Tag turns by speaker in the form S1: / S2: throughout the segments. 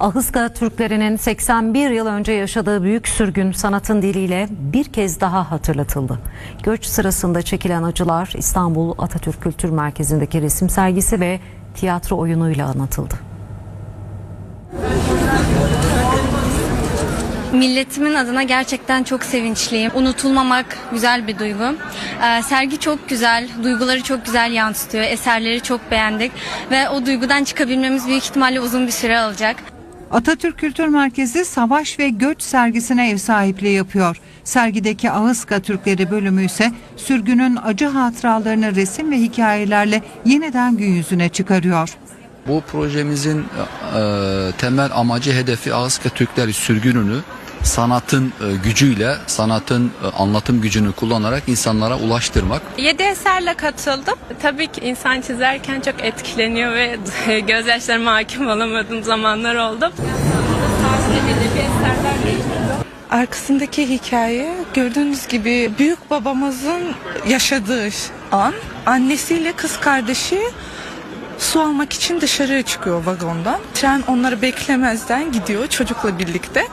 S1: Ahıska Türklerinin 81 yıl önce yaşadığı büyük sürgün sanatın diliyle bir kez daha hatırlatıldı. Göç sırasında çekilen acılar İstanbul Atatürk Kültür Merkezi'ndeki resim sergisi ve tiyatro oyunuyla anlatıldı.
S2: Milletimin adına gerçekten çok sevinçliyim. Unutulmamak güzel bir duygu. Ee, sergi çok güzel, duyguları çok güzel yansıtıyor. Eserleri çok beğendik ve o duygudan çıkabilmemiz büyük ihtimalle uzun bir süre alacak.
S3: Atatürk Kültür Merkezi Savaş ve Göç sergisine ev sahipliği yapıyor. Sergideki Ağızka Türkleri bölümü ise sürgünün acı hatıralarını resim ve hikayelerle yeniden gün yüzüne çıkarıyor.
S4: Bu projemizin e, temel amacı hedefi Ağızka Türkleri sürgününü sanatın e, gücüyle, sanatın e, anlatım gücünü kullanarak insanlara ulaştırmak.
S5: 7 eserle katıldım. Tabii ki insan çizerken çok etkileniyor ve gözyaşlarıma hakim olamadığım zamanlar oldu.
S6: Arkasındaki hikaye gördüğünüz gibi büyük babamızın yaşadığı an annesiyle kız kardeşi su almak için dışarıya çıkıyor vagondan. Tren onları beklemezden gidiyor çocukla birlikte.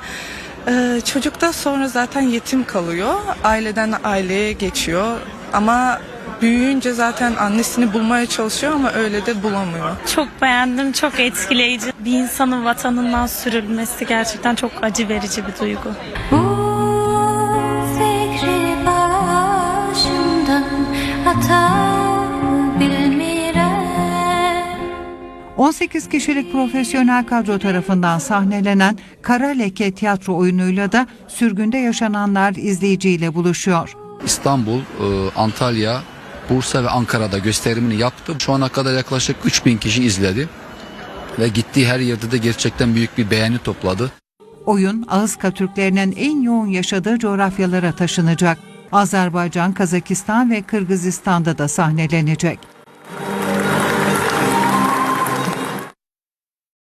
S6: Ee, çocuk da sonra zaten yetim kalıyor. Aileden aileye geçiyor ama büyüyünce zaten annesini bulmaya çalışıyor ama öyle de bulamıyor.
S7: Çok beğendim, çok etkileyici. Bir insanın vatanından sürülmesi gerçekten çok acı verici bir duygu.
S8: Bu fikri başımdan atabilmirem
S3: 18 kişilik profesyonel kadro tarafından sahnelenen Kara Leke tiyatro oyunuyla da sürgünde yaşananlar izleyiciyle buluşuyor.
S4: İstanbul, e, Antalya, Bursa ve Ankara'da gösterimini yaptı. Şu ana kadar yaklaşık 3000 kişi izledi ve gittiği her yerde de gerçekten büyük bir beğeni topladı.
S3: Oyun Ağızka Türklerinin en yoğun yaşadığı coğrafyalara taşınacak. Azerbaycan, Kazakistan ve Kırgızistan'da da sahnelenecek.